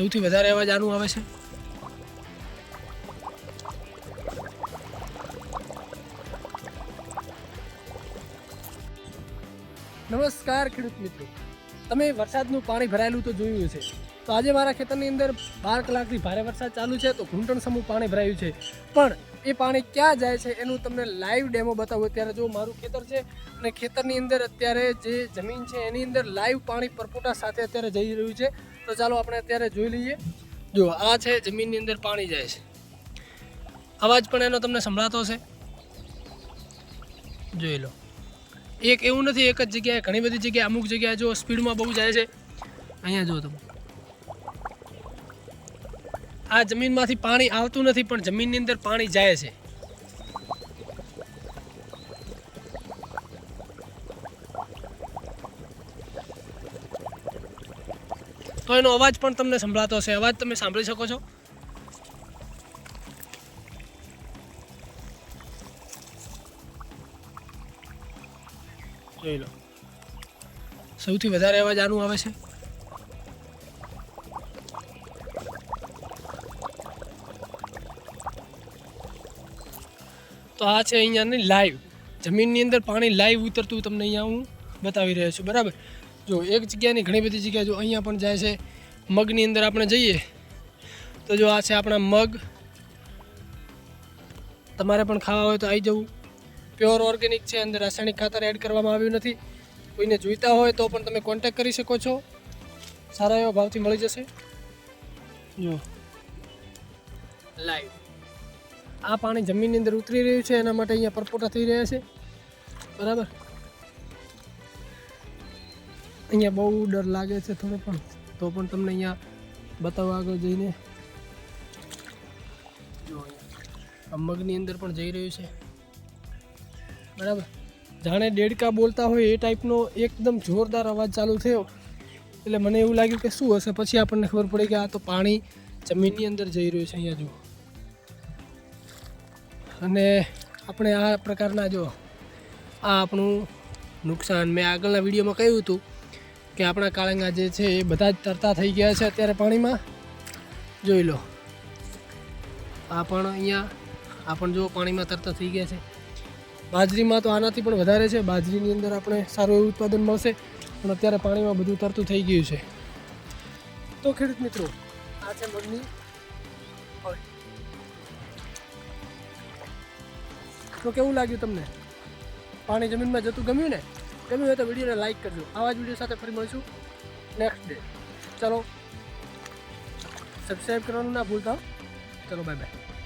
સૌથી વધારે અવાજ આનું આવે છે? નમસ્કાર ખેડૂત મિત્રો. તમે વરસાદનું પાણી ભરાયેલું તો જોયું છે તો આજે મારા ખેતરની અંદર બાર કલાકથી ભારે વરસાદ ચાલુ છે તો ઘૂંટણ સમૂહ પાણી ભરાયું છે. પણ એ પાણી ક્યાં જાય છે એનું તમને લાઈવ ડેમો બતાવું અત્યારે જો મારું ખેતર છે અને ખેતરની અંદર અત્યારે જે જમીન છે એની અંદર લાઈવ પાણી પરપોટા સાથે અત્યારે જઈ રહ્યું છે. તો ચાલો આપણે અત્યારે જોઈ લઈએ. જો, આ છે જમીનની અંદર પાણી જાય છે. અવાજ પણ એનો તમને સંભળાતો હશે. જોઈ લો. એક એવું નથી, એક જ જગ્યાએ, ઘણી બધી જગ્યાએ, અમુક જગ્યાએ જો સ્પીડમાં બહુ જાય છે. અહીંયા જો તમે. આ જમીનમાંથી પાણી આવતું નથી, પણ જમીનની અંદર પાણી જાય છે. તો એનો અવાજ પણ તમને સંભળાતો હશે. અવાજ તમે સાંભળી શકો છો? જોઈ સૌથી વધારે અવાજ આનું આવે છે? તો આ છે અહીંયાની લાઈવ જમીનની અંદર પાણી લાઈવ ઉતરતું તમને અહીંયા હું બતાવી રહ્યો છું, બરાબર? જો એક જગ્યાની ઘણી બધી જગ્યાએ જો અહીંયા પણ જાય છે, મગની અંદર આપણે જઈએ, તો જો આ છે આપણા મગ. તમારે પણ ખાવા હોય તો આવી જવું. પ્યોર ઓર્ગેનિક છે અંદર રાસાયણિક ખાતર એડ કરવામાં આવ્યું નથી. કોઈને જોઈતા હોય તો પણ તમે કોન્ટેક કરી શકો છો. સારા એવા ભાવથી મળી જશે. જો. લાઈવ આ પાણી જમીનની અંદર ઉતરી રહ્યું છે એના માટે અહીંયા પરપોટા થઈ રહ્યા છે. બરાબર? અહીંયા બહુ ડર લાગે છે થોડો પણ. તો પણ તમને અહીંયા બતાવવા આગળ જઈને જો મગની અંદર પણ જઈ રહ્યું છે. બરાબર. જાણે દેડકા બોલતા હોય એ ટાઈપનો એકદમ જોરદાર અવાજ ચાલુ થયો. એટલે મને એવું લાગ્યું કે શું હશે? પછી આપણને ખબર પડી કે આ તો પાણી જમીનની અંદર જઈ રહ્યું છે અહીંયા જુઓ. અને આપણે આ પ્રકારના જો આ આપણું નુકસાન મેં આગળના વિડીયોમાં કહ્યું હતું કે આપણા કાળંગા જે છે એ બધા જ તરતા થઈ ગયા છે અત્યારે પાણીમાં. જોઈ લો. આ પણ અહીંયા, આ પણ જો પાણીમાં તરતા થઈ ગયા છે. બાજરીમાં તો આનાથી પણ વધારે છે. બાજરીની અંદર આપણે સારું એવું ઉત્પાદન મળશે. પણ અત્યારે પાણીમાં બધું તરતું થઈ ગયું છે. તો ખેડૂત મિત્રો, આ છે મગની તો કેવું લાગ્યું તમને? પાણી જમીનમાં જતું ગમ્યું ને? ગમ્યું હોય તો વિડીયોને લાઈક કરજો. આવા જ વીડિયો સાથે ફરી મળીશું નેક્સ્ટ ડે ચલો સબસ્ક્રાઈબ કરવાનું ના ભૂલતા ચલો બાય બાય